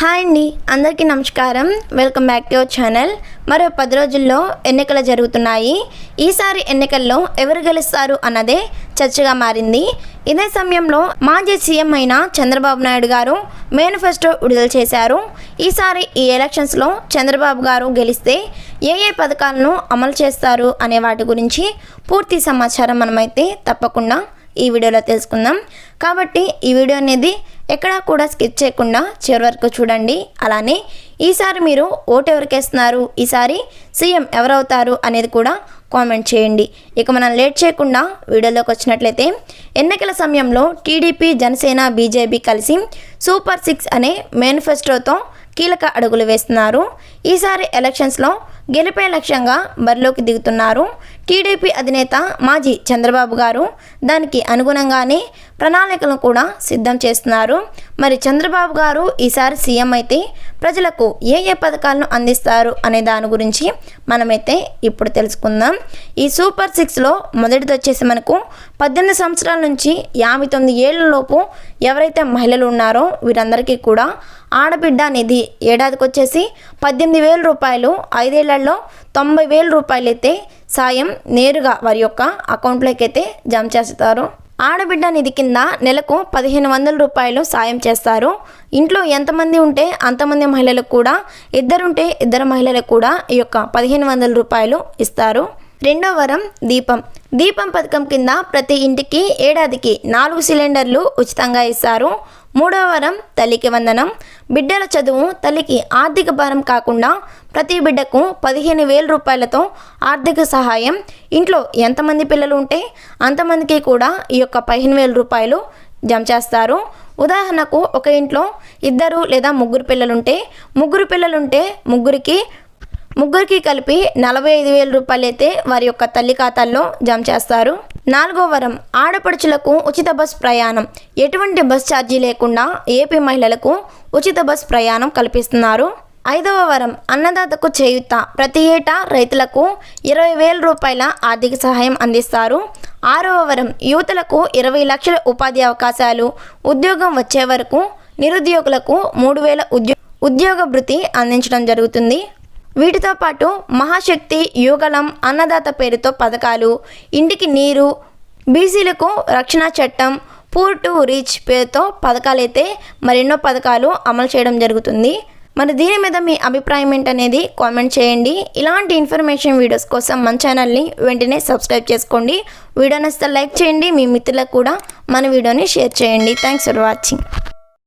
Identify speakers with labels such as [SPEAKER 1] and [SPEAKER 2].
[SPEAKER 1] Hi అండి అందరికీ నమస్కారం. Welcome back to our channel. మరో పది రోజుల్లో ఎన్నికలు జరుగుతున్నాయి. ఈసారి ఎన్నికల్లో ఎవరు గెలుస్తారు అన్నదే చర్చగా మారింది. ఇదే సమయంలో మాజీ సీఎం అయిన చంద్రబాబు నాయుడు గారు మేనిఫెస్టో విడుదల చేశారు. ఈసారి ఈ ఎలక్షన్స్లో చంద్రబాబు గారు గెలిస్తే ఏ ఏ పథకాలను అమలు చేస్తారు అనే వాటి గురించి పూర్తి సమాచారం మనమైతే తప్పకుండా ఈ వీడియోలో తెలుసుకుందాం. కాబట్టి ఈ వీడియో అనేది ఎక్కడా కూడా స్కిప్ చేయకుండా చివరి వరకు చూడండి. అలానే ఈసారి మీరు ఓటు ఎవరికేస్తున్నారు ఈసారి సీఎం ఎవరవుతారు అనేది కూడా కామెంట్ చేయండి. ఇక మనం లేట్ చేయకుండా వీడియోలోకి వచ్చినట్లయితే ఎన్నికల సమయంలో టీడీపీ జనసేన బీజేపీ కలిసి సూపర్ సిక్స్ అనే మేనిఫెస్టోతో కీలక అడుగులు వేస్తున్నారు. ఈసారి ఎలక్షన్స్లో గెలిపే లక్ష్యంగా బరిలోకి దిగుతున్నారు టీడీపీ అధినేత మాజీ చంద్రబాబు గారు దానికి అనుగుణంగానే ప్రణాళికలను కూడా సిద్ధం చేస్తున్నారు. మరి చంద్రబాబు గారు ఈసారి సీఎం అయితే ప్రజలకు ఏ ఏ పథకాలను అందిస్తారు అనే దాని గురించి మనమైతే ఇప్పుడు తెలుసుకుందాం. ఈ సూపర్ సిక్స్లో మొదటిది వచ్చేసి మనకు పద్దెనిమిది సంవత్సరాల నుంచి యాభై తొమ్మిది ఏళ్ళలోపు ఎవరైతే మహిళలు ఉన్నారో వీరందరికీ కూడా ఆడబిడ్డ నిధి ఏడాదికి వచ్చేసి పద్దెనిమిది వేల రూపాయలు ఐదేళ్ళలో తొంభై వేల రూపాయలు అయితే సాయం నేరుగా వారి యొక్క అకౌంట్లోకి అయితే జమ చేస్తారు. ఆడబిడ్డ నిధి కింద నెలకు పదిహేను వందల రూపాయలు సాయం చేస్తారు. ఇంట్లో ఎంతమంది ఉంటే అంతమంది మహిళలకు కూడా ఇద్దరుంటే ఇద్దరు మహిళలకు కూడా ఈ యొక్క పదిహేను వందల రూపాయలు ఇస్తారు. రెండో వరం దీపం. దీపం పథకం కింద ప్రతి ఇంటికి ఏడాదికి నాలుగు సిలిండర్లు ఉచితంగా ఇస్తారు. మూడవ వరం తల్లికి వందనం. బిడ్డల చదువు తల్లికి ఆర్థిక భారం కాకుండా ప్రతి బిడ్డకు పదిహేను వేల రూపాయలతో ఆర్థిక సహాయం. ఇంట్లో ఎంతమంది పిల్లలు ఉంటే అంతమందికి కూడా ఈ యొక్క పదిహేను వేల రూపాయలు జమ చేస్తారు. ఉదాహరణకు ఒక ఇంట్లో ఇద్దరు లేదా ముగ్గురు పిల్లలుంటే ముగ్గురు పిల్లలుంటే ముగ్గురికి ముగ్గురికి కలిపి నలభై ఐదు వేల రూపాయలైతే వారి యొక్క తల్లి ఖాతాల్లో జమ చేస్తారు. నాలుగో వరం ఆడపడుచులకు ఉచిత బస్ ప్రయాణం. ఎటువంటి బస్ ఛార్జీ లేకుండా ఏపీ మహిళలకు ఉచిత బస్ ప్రయాణం కల్పిస్తున్నారు. ఐదవ వరం అన్నదాతకు చేయుత ప్రతి ఏటా రైతులకు ఇరవై వేల రూపాయల ఆర్థిక సహాయం అందిస్తారు. ఆరవ వరం యువతలకు ఇరవై లక్షల ఉపాధి అవకాశాలు ఉద్యోగం వచ్చే వరకు నిరుద్యోగులకు మూడు వేల ఉద్యో ఉద్యోగ భృతి అందించడం జరుగుతుంది. వీటితో పాటు మహాశక్తి యుగలం అన్నదాత పేరుతో పథకాలు ఇంటికి నీరు బీసీలకు రక్షణ చట్టం పూర్ టు రీచ్ పేరుతో పథకాలైతే మరెన్నో పథకాలు అమలు చేయడం జరుగుతుంది. మరి దీని మీద మీ అభిప్రాయం ఏంటనేది కామెంట్ చేయండి. ఇలాంటి ఇన్ఫర్మేషన్ వీడియోస్ కోసం మన ఛానల్ని వెంటనే సబ్స్క్రైబ్ చేసుకోండి. వీడియో నచ్చితే లైక్ చేయండి. మీ మిత్రులకు కూడా మన వీడియోని షేర్ చేయండి. Thanks for watching